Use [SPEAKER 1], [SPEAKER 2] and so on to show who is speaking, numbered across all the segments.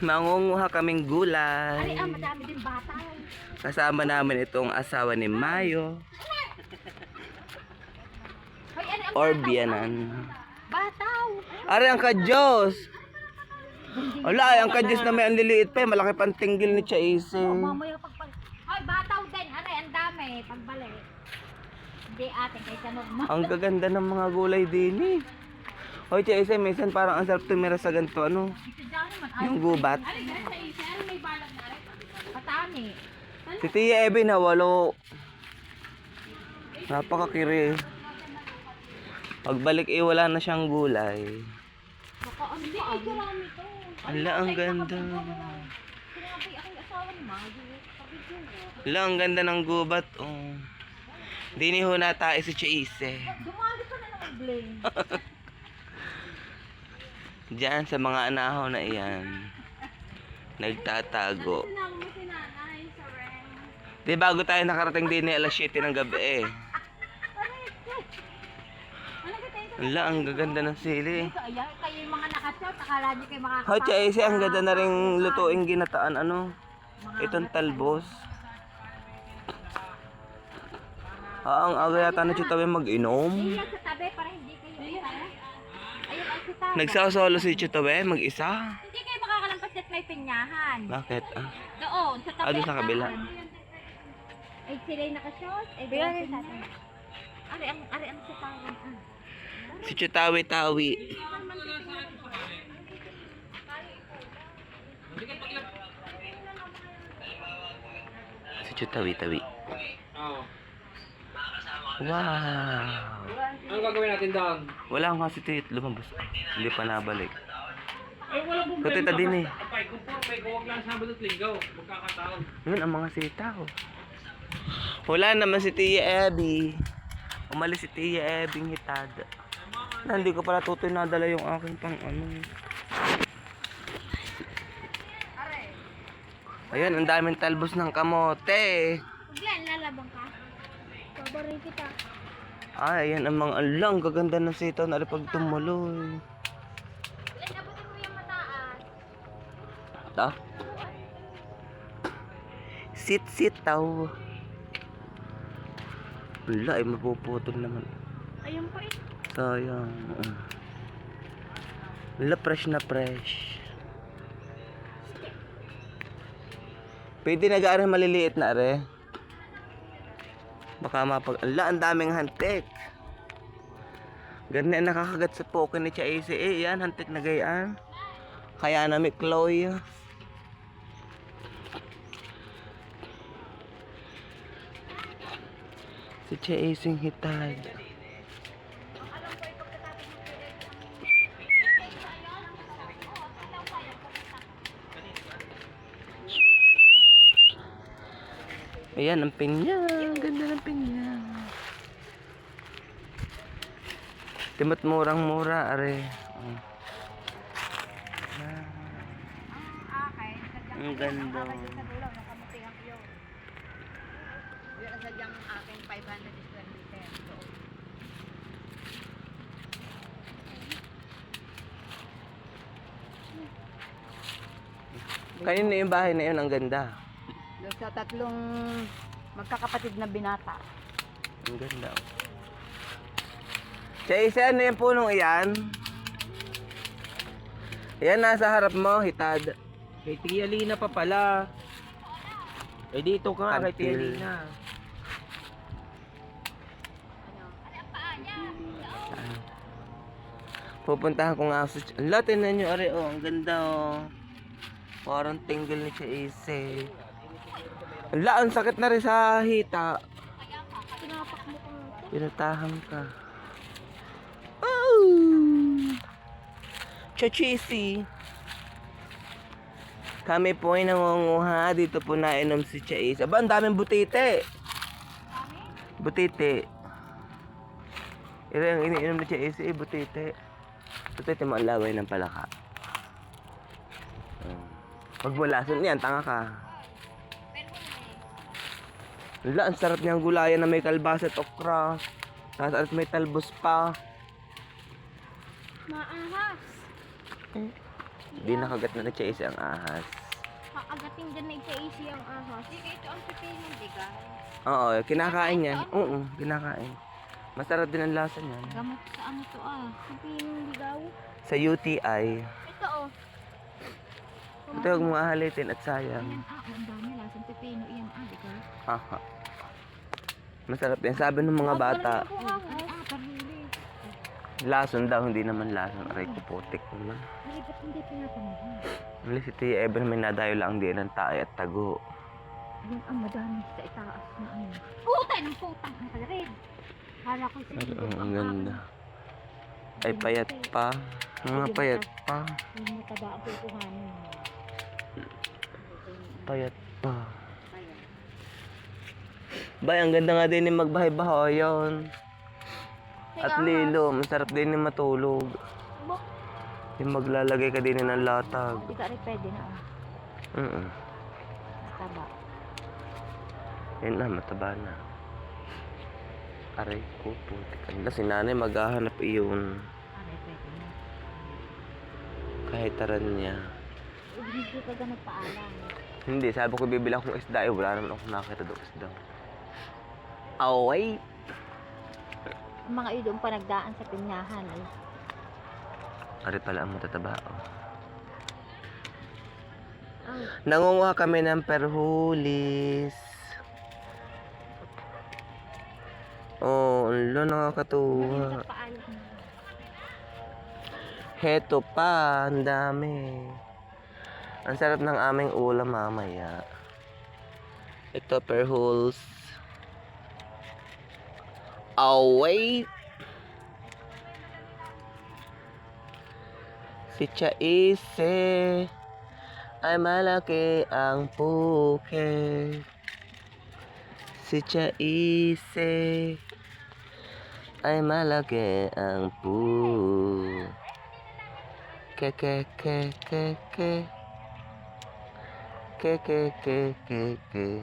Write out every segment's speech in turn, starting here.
[SPEAKER 1] Mangunguha kaming
[SPEAKER 2] Ay,
[SPEAKER 1] gulay.
[SPEAKER 2] ah, madami din bata.
[SPEAKER 1] Kasama namin itong asawa ni Mayo.
[SPEAKER 2] Hoy, ano ang
[SPEAKER 1] Or
[SPEAKER 2] bataw?
[SPEAKER 1] Ari ang kadyos. Wala, ay, ang kadyos na may ang liliit pa. eh. Malaki pang tinggil ni Chaise.
[SPEAKER 2] Oh, mamaya pagpag... Hoy, bataw din. Ano, ang dami. Pagbalik. Hindi ate, kaysa normal.
[SPEAKER 1] Ang gaganda ng mga gulay din eh. Hoy, Chaise, minsan parang ang sarap tumira sa ganito, ano?
[SPEAKER 2] Ay,
[SPEAKER 1] Yung gubat. Si Tia Ebe na walo. Napakakiri. Pagbalik eh, wala na siyang gulay.
[SPEAKER 2] Hindi, karami to.
[SPEAKER 1] Ala, ang ganda. Ala, ang ganda ng gubat. Oh. Hindi ni ho natae si Chaise.
[SPEAKER 2] Dumali pa na ng blame.
[SPEAKER 1] Diyan sa mga anahaw na iyan. Nagtatago. Di bago tayo nakarating din eh, alas 7 ng gabi eh.
[SPEAKER 2] Ano ka tayo?
[SPEAKER 1] Ala, ang gaganda ng sili.
[SPEAKER 2] Ito, ayan, kayo yung mga nakashot, akala nyo kayo makakapasok.
[SPEAKER 1] Hoy, Chaise, ang ganda na rin lutuing ginataan ano. Itong talbos. Ah, ang aga yata na Chitawe mag-inom.
[SPEAKER 2] Iyan sa tabi para
[SPEAKER 1] Nagsasolo si Chitawe mag-isa.
[SPEAKER 2] Hindi kayo makakalampas at may pinyahan.
[SPEAKER 1] Bakit? Ah,
[SPEAKER 2] Doon, sa tabi.
[SPEAKER 1] Ah, doon sa kabila.
[SPEAKER 2] Ay, sila'y nakashot. Ay, doon sa tabi. Ari ang, ari ang sa tabi. Ah.
[SPEAKER 1] si Chitawe tawi. Si Chitawe tawi.
[SPEAKER 3] Oo.
[SPEAKER 1] Wow.
[SPEAKER 3] Ano gagawin natin doon?
[SPEAKER 1] Wala nga si lumabas. Hindi pa nabalik.
[SPEAKER 3] Ay, wala pong
[SPEAKER 1] Ito, tita din eh.
[SPEAKER 3] Apay, kung po, may huwag lang Sabado at Linggo. Magkakataon.
[SPEAKER 1] Yun ang mga sitaw. Wala naman si Tia Abby. Umalis si Tia Abby ng hitad. Na, hindi ko pala tutoy nadala yung aking pang ano. Ayan, ang daming talbos ng kamote.
[SPEAKER 2] Uglan, lalabang ka. Paborin kita.
[SPEAKER 1] Ay, ayan ang mga alang. Gaganda ng sitaw na pag tumuloy. Ta? Sit-sitaw. Wala, ay mapuputol naman.
[SPEAKER 2] Ayun pa eh.
[SPEAKER 1] Sayang. Wala, fresh na fresh. Pwede na gaano maliliit na are. Baka mapag... Ala, ang daming hantik. Ganyan nakakagat sa poke ni Chaise. Eh, yan, hantik na gayaan. Kaya na may Chloe. Si Chaise yung hitad. Ayan, ang pinya. Ang ganda ng pinya. Timot murang-mura, are. Oh. Ang ganda.
[SPEAKER 2] ang sadyang akin 500 square meter. So,
[SPEAKER 1] Kanina yung bahay na yun, ang ganda.
[SPEAKER 2] Sa tatlong magkakapatid na binata.
[SPEAKER 1] Ang ganda. oh. Chaise, ano yung punong iyan? Ayan, nasa harap mo, hitad.
[SPEAKER 3] Kay Tia Lina pa pala. Eh dito ka nga kay Tia Lina.
[SPEAKER 1] Pupuntahan ko nga sa... Ala, tinan nyo, are, oh, ang ganda, oh. Parang tingle ni Chaise. Ala, ang sakit na rin sa hita.
[SPEAKER 2] Tinapak mo kung
[SPEAKER 1] Pinutahan ka. Oh! Chachisi. Kami po ay nangunguha. Dito po nainom si Chais. Aba, ang daming butite. Butite. Ito yung iniinom ni Chais eh, butite. Butite mo ang laway ng palaka. Pag mulason yan, tanga ka. Wala, ang sarap niyang gulayan na may kalbasa at okra. Tapos at may talbos pa.
[SPEAKER 2] Maahas.
[SPEAKER 1] Di nakagat na ni Chase ang ahas.
[SPEAKER 2] Kaagating din na ika-AC ang ahas. Sige, ito ang pipinong bigay.
[SPEAKER 1] Oo, kinakain niya. Oo, kinakain. Masarap din ang lasa niyan.
[SPEAKER 2] Gamot sa ano to ah. Pipinong bigaw.
[SPEAKER 1] Sa UTI,
[SPEAKER 2] Ito oh.
[SPEAKER 1] ito huwag mong ahalitin at sayang.
[SPEAKER 2] Ayan ah, ang dami lasang pipino. Iyan ah, di ba?
[SPEAKER 1] Aha. Masarap yan. Sabi ng mga bata,
[SPEAKER 2] Ah, parhuli.
[SPEAKER 1] lason daw, hindi naman lason. Aray ko putik naman.
[SPEAKER 2] Ay, ba't hindi pinapanahan?
[SPEAKER 1] Mali si Tia Evan may nadayo lang din ng tae at tago.
[SPEAKER 2] Yung ang madami sa itaas na ano. Puta ng putang ang kalarin. Hala ko si
[SPEAKER 1] Ang, ang ganda. Ay payat pa. Mga payat pa.
[SPEAKER 2] Yung mataba ang pupuhanin.
[SPEAKER 1] Payat pa. Bay, ang ganda nga din yung magbahay-bahay yun. At lilo, masarap din yung matulog. Yung maglalagay ka din ng latag.
[SPEAKER 2] Hindi ka rin pwede na oh.
[SPEAKER 1] Mm
[SPEAKER 2] Mataba.
[SPEAKER 1] Yan na, mataba na. Aray ko, putik. Ang si nanay maghahanap iyon.
[SPEAKER 2] Aray, pwede na.
[SPEAKER 1] Kahit taran niya.
[SPEAKER 2] Hindi ka ka nagpaalam.
[SPEAKER 1] Hindi, sabi ko bibilang kong isda eh. Wala naman ako nakakita doon isda. Away!
[SPEAKER 2] Ang mga idong pa nagdaan sa pinyahan eh.
[SPEAKER 1] Ari pala ang matataba. Oh.
[SPEAKER 2] Ay,
[SPEAKER 1] Nangunguha kami ng perhulis. Oh, lo nakakatuwa. Heto pa, ang dami. Ang sarap ng aming ulam mamaya. Ito, perhuls. Oh, wait. Si Chaise ay malaki ang puke. Si Chaise ay malaki ang puke. Ke ke ke ke ke ke ke ke ke ke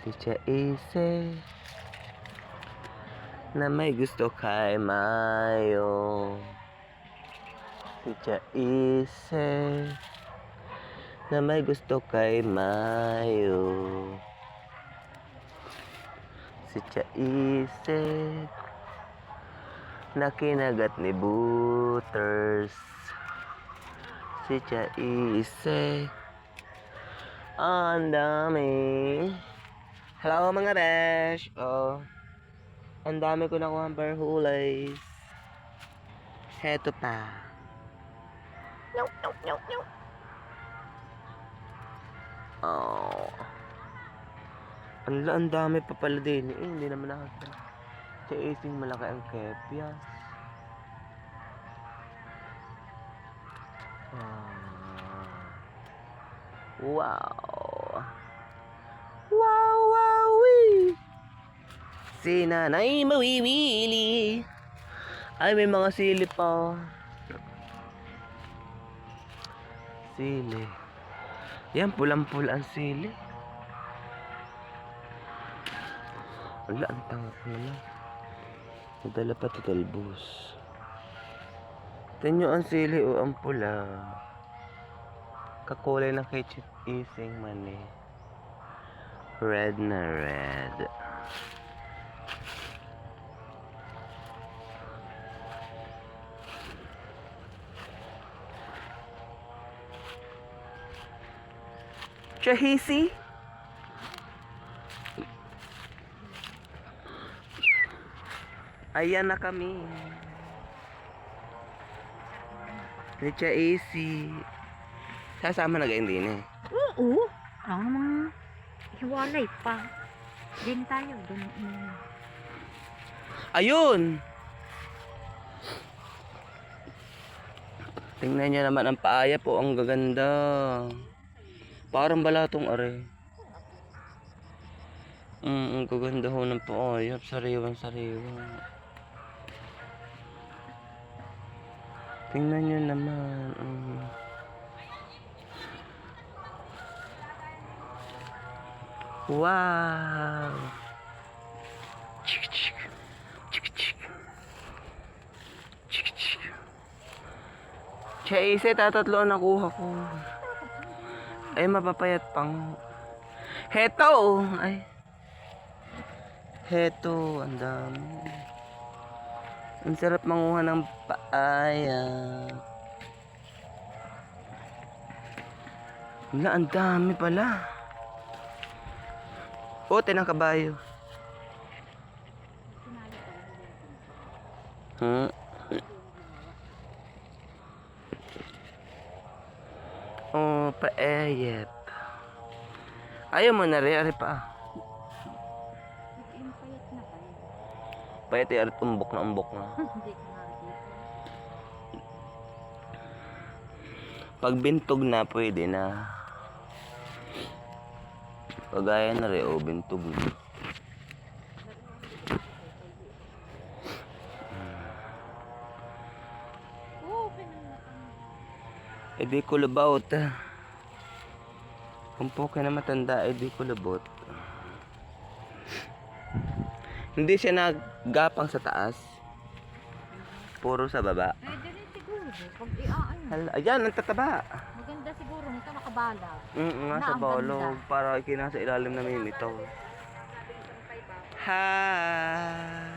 [SPEAKER 1] Si Chaise na may gusto kay Mayo. Si Chaise na may gusto kay Mayo. Si Chaise na kinagat ni Butters. Si Chaise. Ang dami. Hello mga besh. Oh. Ang dami ko nakuha ang perhulays. Heto pa. Nope, nope, nope, nope. Oh. Ang, ang dami pa pala din. Eh, hindi naman nakakita. Sa ising malaki ang kepyas. Ah. Wow. Wow, wow, wee. Si nanay mawiwili. Ay, may mga sili pa. Sili. Yan, pulang-pula ang sili. Wala, ang tanga ko naman. Nadala pa ito talbos. Tingnan nyo ang sili o ang pula. Kakulay ng ketchup ising mani. Red na red. Chahisi? Ayan na kami. Richa AC. Sasama na ganyan din eh.
[SPEAKER 2] Oo. Ang mga hiwalay pa. Din tayo. Mm.
[SPEAKER 1] Ayun! Tingnan niyo naman ang paaya po. Ang gaganda. Parang balatong are. Mm, ang gaganda ho ng paaya. Sariwang sariwa. Tingnan niyo naman. Mm. Wow! Chik chik. Chik chik. Chik chik. Chaise, tatatlo ang nakuha ko. Ay, mapapayat pang. Heto! Ay. Heto, ang dami. Ang sarap manguha ng paaya. Wala, ang dami pala. Puti ng kabayo. Hmm. Oh, paayap. Ayaw mo na rin, ari pa.
[SPEAKER 2] Payat
[SPEAKER 1] ay ari tumbok na umbok na. Pag bintog na, pwede na. Pagaya na rin, oh, bintog. Eh di ko labot. Kung po ka na matanda, eh di ko labot. Hindi siya naggapang sa taas. Puro sa baba.
[SPEAKER 2] Pwede rin siguro. Pag iaan.
[SPEAKER 1] Ayan, ang tataba.
[SPEAKER 2] Nakabalag.
[SPEAKER 1] Mm,
[SPEAKER 2] Na,
[SPEAKER 1] sa
[SPEAKER 2] ang.
[SPEAKER 1] Para ikinasa ilalim na mimitaw.
[SPEAKER 2] Ano?